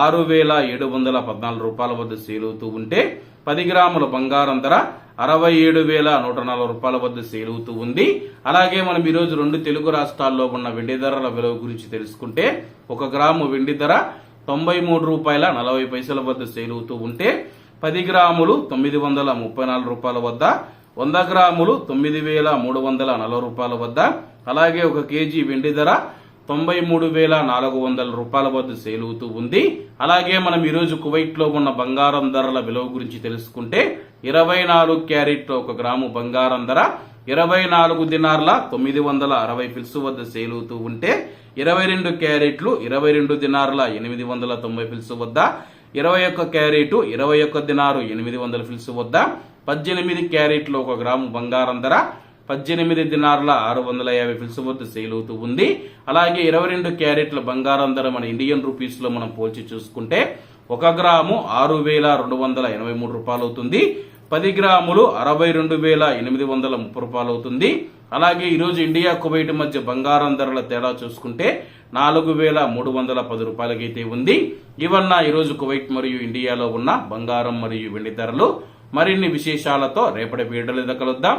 ఆరు వేల ఏడు వందల పద్నాలుగు రూపాయల వద్ద సేల్ అవుతూ ఉంటే పది గ్రాముల బంగారం ధర అరవై ఏడు వేల నూట నలభై రూపాయల వద్ద సేల్ అవుతూ ఉంది. అలాగే మనం ఈరోజు రెండు తెలుగు రాష్ట్రాల్లో ఉన్న వెండి ధరల విలువ గురించి తెలుసుకుంటే ఒక గ్రాము వెండి ధర తొంభై మూడు రూపాయల నలభై పైసల వద్ద సేల్ అవుతూ ఉంటే పది గ్రాములు తొమ్మిది వందల ముప్పై నాలుగు రూపాయల వద్ద వంద గ్రాములు తొమ్మిది వేల మూడు వందల నలభై రూపాయల వద్ద అలాగే ఒక కేజీ వెండి ధర తొంభై మూడు వేల నాలుగు వందల రూపాయల వద్ద సేల్ అవుతూ ఉంది. అలాగే మనం ఈరోజు కువైట్లో ఉన్న బంగారం ధరల విలువ గురించి తెలుసుకుంటే ఇరవై నాలుగు క్యారెట్లో ఒక గ్రాము బంగారం ధర ఇరవై నాలుగు దినార్ల తొమ్మిది వందల అరవై ఫిల్స్ వద్ద సేల్ అవుతూ ఉంటే ఇరవై రెండు క్యారెట్లు ఇరవై రెండు దినార్ల ఎనిమిది వందల తొంభై ఫిల్స్ వద్ద ఇరవై ఒక్క క్యారెట్ ఇరవై ఒక్క దినారు ఎనిమిది వందల ఫిల్స్ వద్ద పద్దెనిమిది క్యారెట్లు ఒక గ్రాము బంగారం ధర పద్దెనిమిది దినార్ల ఆరు వందల యాభై ఫిల్స్ వద్ద సేల్ అవుతూ ఉంది. అలాగే ఇరవై రెండు క్యారెట్ల బంగారం ధర మన ఇండియన్ రూపీస్లో మనం పోల్చి చూసుకుంటే ఒక గ్రాము ఆరు వేల రెండు వందల ఎనభై మూడు రూపాయలు అవుతుంది. పది గ్రాములు అరవై రెండు వేల ఎనిమిది వందల ముప్పై రూపాయలు అవుతుంది. అలాగే ఈరోజు ఇండియా కువైట్ మధ్య బంగారం ధరల తేడా చూసుకుంటే నాలుగు వేల మూడు వందల పది రూపాయలకైతే ఉంది. ఇవన్న ఈరోజు కువైట్ మరియు ఇండియాలో ఉన్న బంగారం మరియు వెండి ధరలు. మరిన్ని విశేషాలతో రేపటి వీడియోలో కలుద్దాం.